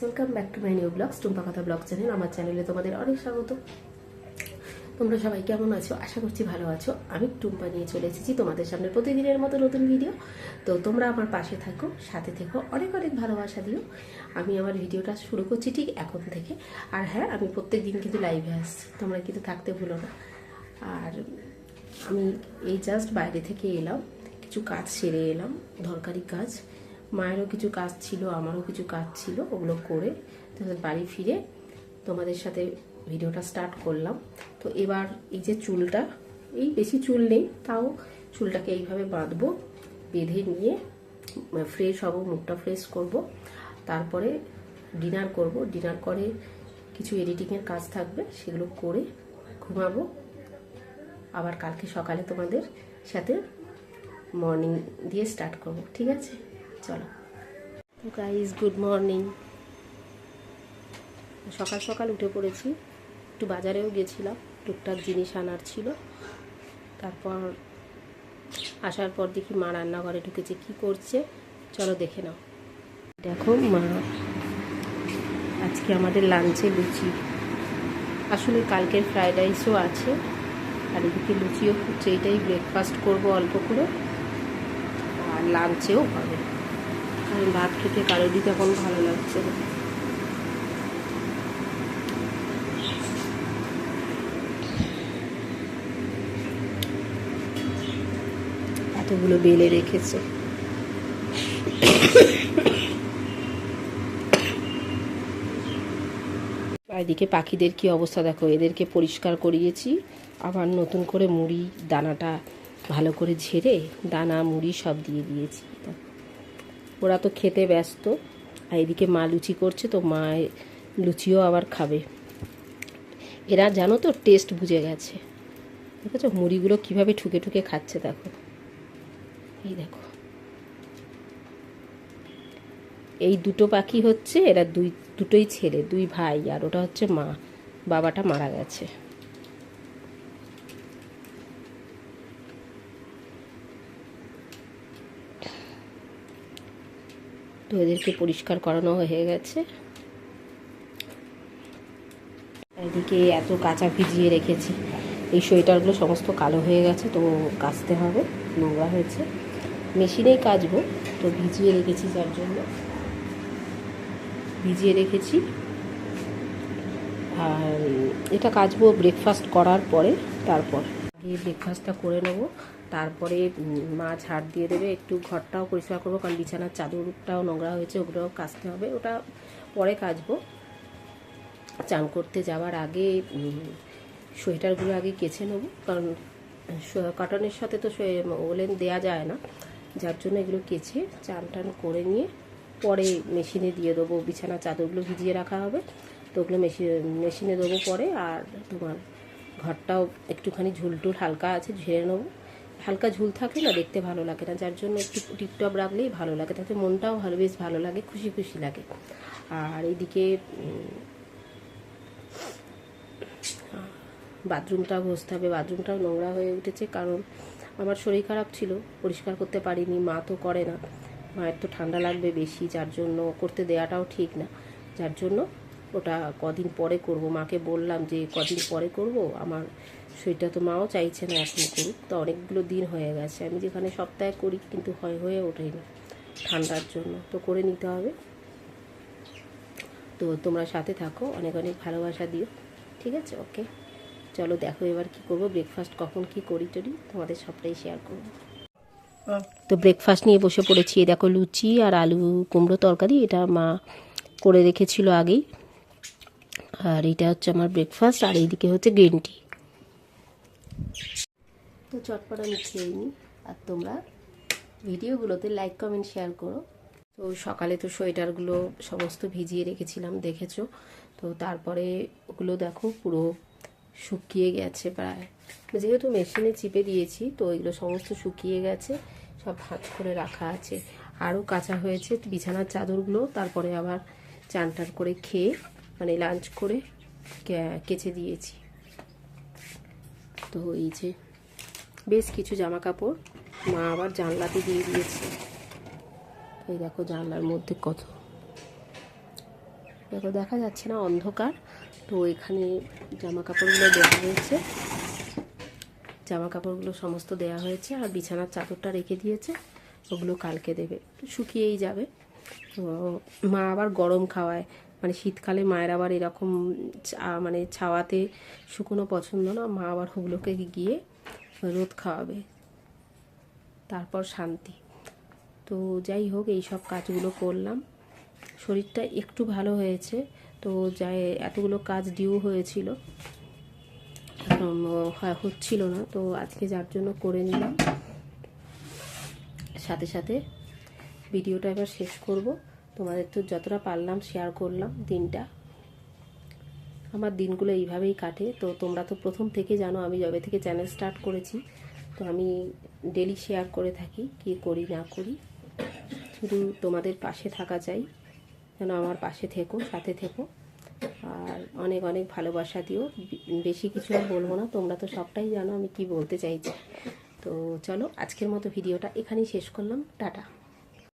Welcome back to my new blogs Tumpa কথা blog channel আমার চ্যানেলে তোমাদের অনেক স্বাগত। তোমরা সবাই কেমন আছো? আশা করছি ভালো আছো। আমি টুম্পা নিয়ে চলে এসেছি তোমাদের সামনে প্রতিদিনের মতো নতুন ভিডিও তো তোমরা আমার পাশে থাকো, সাথে থেকো, অনেক অনেক ভালোবাসা দিও। আমি আমার ভিডিওটা শুরু করছি ঠিক এখন থেকে। আর হ্যাঁ আমি প্রত্যেক দিন কিন্তু লাইভে আসছি। তোমরা কিন্তু থাকতে ভুলো না। আর আমি এই জাস্ট বাইরে থেকে এলাম, কিছু কাজ সেরে এলাম, দরকারি কাজ। মায়েরও কিছু কাজ ছিল, আমারও কিছু কাজ ছিল, ওগুলো করে তারপর বাড়ি ফিরে তোমাদের সাথে ভিডিওটা স্টার্ট করলাম। তো এবার এই যে চুলটা, এই বেশি চুল নেই, তাও চুলটাকে এইভাবে বাঁধবো, বেঁধে নিয়ে ফ্রেশ হব, মুখটা ফ্রেশ করব, তারপরে ডিনার করব ডিনার করে কিছু এডিটিংয়ের কাজ থাকবে, সেগুলো করে ঘুমাবো। আবার কালকে সকালে তোমাদের সাথে মর্নিং দিয়ে স্টার্ট করব, ঠিক আছে? চলো। গাইজ গুড মর্নিং সকাল সকাল উঠে পড়েছি। একটু বাজারেও গেছিলাম। টুকটাক জিনিস আনার ছিল। তারপর আসার পর দেখি মা রান্নাঘরে ঢুকেছে। কি করছে? চলো দেখে নাও। দেখো মা, আজকে আমাদের লাঞ্চে লুচি। আসলে কালকের ফ্রায়েড রাইসও আছে। আর এদিকে লুচিও ফুটছে এটাই ব্রেকফাস্ট করব অল্প করে। আর লাঞ্চেও হবে। কারণ ভাত খেতে কারোরই তখন ভালো লাগছে না। এতগুলো বেলে রেখেছে। এদিকে পাখিদের কি অবস্থা দেখো, এদেরকে পরিষ্কার করিয়েছি। আবার নতুন করে মুড়ি, দানাটা ভালো করে ঝেড়ে দানা, মুড়ি সব দিয়ে দিয়েছি। ওরা তো খেতে ব্যস্ত, আর এদিকে মা লুচি করছে, তো মা লুচিও আবার খাবে। এরা জানো তো টেস্ট বুঝে গেছে। দেখেছ মুড়িগুলো কীভাবে ঠুকে ঠুকে খাচ্ছে দেখো। এই দেখো। এই দুটো পাখি হচ্ছে, এরা দুই, দুটোই ছেলে, দুই ভাই, আর ওটা হচ্ছে মা। বাবাটা মারা গেছে। তো এদেরকে পরিষ্কার করানো হয়ে গেছে। এদিকে এত কাঁচা ভিজিয়ে রেখেছি। এই সোয়েটারগুলো সমস্ত কালো হয়ে গেছে, তো কাচতে হবে, নোংরা হয়েছে। মেশিনেই কাচবো, তো ভিজিয়ে রেখেছি যার জন্য। ভিজিয়ে রেখেছি। আর এটা কাচবো ব্রেকফাস্ট করার পরে, তারপর আগে ব্রেকফাস্টটা করে নেব। তারপরে মা ঝাড় দিয়ে দেবে। একটু ঘরটাও পরিষ্কার করব, কারণ বিছানার চাদরটাও নোংরা হয়েছে, ওগুলোও কাচতে হবে। ওটা পরে কাচবো। চান করতে যাওয়ার আগে সোয়েটারগুলো আগে কেচে নেব, কারণ কটনের সাথে তো ওলেন দেওয়া যায় না। যার জন্য এগুলো কেচে চান টান করে নিয়ে পরে মেশিনে দিয়ে দেবো। বিছানা চাদরগুলো ভিজিয়ে রাখা হবে, তো ওগুলো মেশিন মেশিনে দেবো পরে। আর তোমার ঘরটাও একটুখানি ঝুলটুল হালকা আছে, ঝেড়ে নেব। হালকা ঝুল থাকলে না দেখতে ভালো লাগে না। যার জন্য একটু টিপটপ রাখলেই ভালো লাগে। তাতে মনটাও ভালো বেশ ভালো লাগে খুশি খুশি লাগে। আর এইদিকে উম, বাথরুমটা ঘষতে হবে। বাথরুমটাও নোংরা হয়ে উঠেছে কারণ আমার শরীর খারাপ ছিল পরিষ্কার করতে পারিনি মা তো করে না। মায়ের তো ঠান্ডা লাগবে বেশি যার জন্য করতে দেওয়াটাও ঠিক না। যার জন্য ওটা কদিন পরে করব। মাকে বললাম যে, কদিন পরে করব? আমার শরীরটা তো মাও চাইছে না এখন করুক। তো অনেকগুলো দিন হয়ে গেছে। আমি যেখানে সপ্তাহে করি, কিন্তু হয়, হয়ে হয়ে ওঠেনি ঠান্ডার জন্য। তো করে নিতে হবে। তো তোমরা সাথে থাকো। অনেক অনেক ভালোবাসা দিও। ঠিক আছে? ওকে। চলো দেখো এবার কি করব। ব্রেকফাস্ট কখন কি করি টরি? তোমাদের সবটাই শেয়ার করব। তো ব্রেকফাস্ট নিয়ে বসে পড়েছি। দেখো লুচি আর আলু কুমড়ো তরকারি। এটা মা করে রেখেছিল আগেই। আর এটা হচ্ছে আমার ব্রেকফাস্ট আর এইদিকে হচ্ছে গ্রিন টি তো চটপট আমি খেয়ে নিই, আর তোমরা ভিডিওগুলোতে লাইক কমেন্ট শেয়ার করো। তো সকালে তো সোয়েটারগুলো সমস্ত ভিজিয়ে রেখেছিলাম, দেখেছ? তো তারপরে ওগুলো দেখো, পুরো শুকিয়ে গেছে প্রায়। যেহেতু মেশিনে চিপে দিয়েছি, তো এগুলো সমস্ত শুকিয়ে গেছে, সব ভাঁজ করে রাখা আছে। আরও কাঁচা হয়েছে বিছানার চাদরগুলো, তারপরে আবার চান করে খেয়ে মানে লাঞ্চ করে কেচে দিয়েছি। তো এই যে বেশ কিছু জামা কাপড় মা আবার জানলাতে দিয়ে দিয়েছে। এই দেখো জানলার মধ্যে কত। দেখো, দেখা যাচ্ছে না অন্ধকার। তো এখানে জামা কাপড়গুলো দেওয়া হয়েছে। জামা কাপড়গুলো সমস্ত দেওয়া হয়েছে আর বিছানার চাদরটা রেখে দিয়েছে। ওগুলো কালকে দেবে। শুকিয়েই যাবে। তো মা আবার গরম খাওয়ায়। মানে শীতকালে মায়ের আবার এরকম মানে ছাওয়াতে শুকনো পছন্দ না মা আবার ওগুলোকে গিয়ে রোদ খাওয়াবে। তারপর শান্তি। তো যাই হোক এই সব কাজগুলো করলাম। শরীরটা একটু ভালো হয়েছে তো যাই এতগুলো কাজ ডিউ হয়েছিল। উম, হচ্ছিল না তো আজকে যার জন্য করে নিলাম। সাথে সাথে ভিডিওটা এবার শেষ করব। তোমাদের তো যতটা পারলাম শেয়ার করলাম দিনটা। আমার দিনগুলো এইভাবেই কাটে। তো তোমরা তো প্রথম থেকে জানো, আমি যবে থেকে চ্যানেল স্টার্ট করেছি, তো আমি ডেলি শেয়ার করে থাকি, কি করি, না করি। শুধু তোমাদের পাশে থাকা চাই, যেন আমার পাশে থেকো, সাথে থেকো। আর অনেক অনেক ভালোবাসা দিও। বেশি কিছু আর বলব না, তোমরা তো সবটাই জানো আমি কি বলতে চাইছি। তো চলো, আজকের মতো ভিডিওটা এখানেই শেষ করলাম। টাটা।